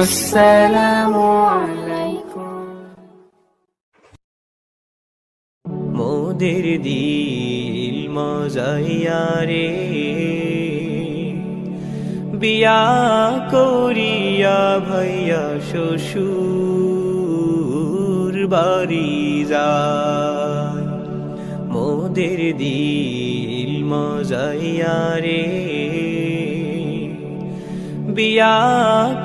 আসসালামু আলাইকুম মোদের দিল মজাইয়া রে। বিয়া করিয়া ভাইয়া শ্বশুর বাড়ি যায়। মোদের দিল মজাইয়া রে। বিয়া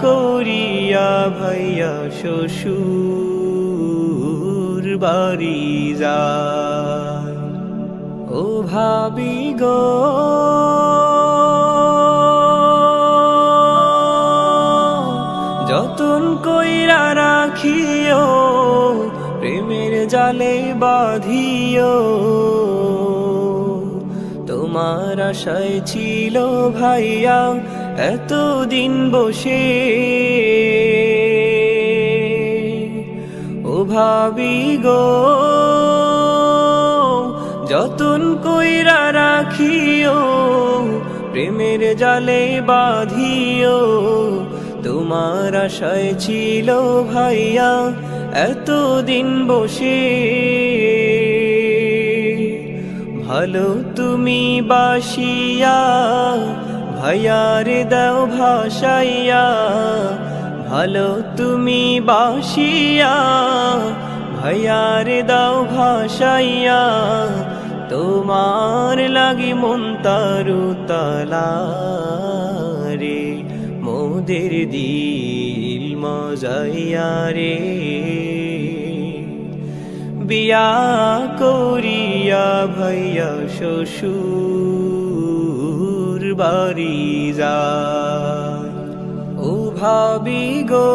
করিয়া ভাইয়া শ্বশুর বাড়ি যায়। ও ভাবি গো, যতন কইরা রাখিও, প্রেমের জালে বাঁধিও। তোমার আশায় ছিল ভাইয়া এতদিন বসে। ও ভাবি গো, যতন কইরা রাখিও, প্রেমের জালে বাঁধিও। তোমার আশায় ছিল ভাইয়া এতদিন বসে। ভালো তুমি বাসিয়া ভাইয়ারে দাও ভাসাইয়া ভালো তুমি বাসিয়া, ভাইয়ারে দাও ভাসাইয়া তোমার লাগি মন তারু রে মোদের দিল মজাইয়া রে। বিয়া করিয়া ভাইয়া শ্বশুর বাড়ি যায়। ও ভাবি গো,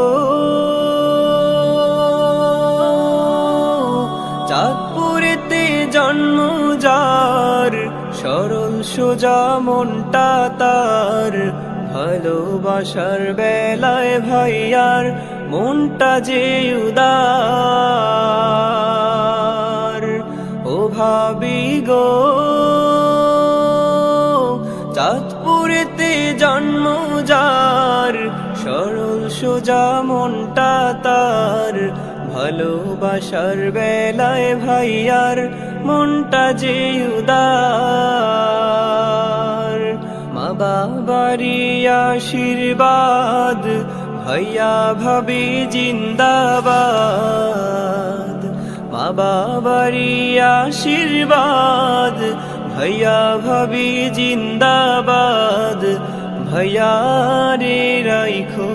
চাঁদপুরেতে জন্ম যার, সরল সোজা মনটা তার। ভালোবাসার বেলায় ভাইয়ার মনটা যে উদার। ও ভাবি গো চাঁদপুরেতে জন্ম, যার সরল সোজা মনটা তার। ভালোবাসার বেলায় ভাইয়ার মনটা যে উদার। মা বাবারি আশীর্বাদ, ভাইয়া ভাবি জিন্দাবাদ। মা বাবারি আশীর্বাদ ভাইয়া ভাবি জিন্দাবাদ ভাইয়া রে রাইখো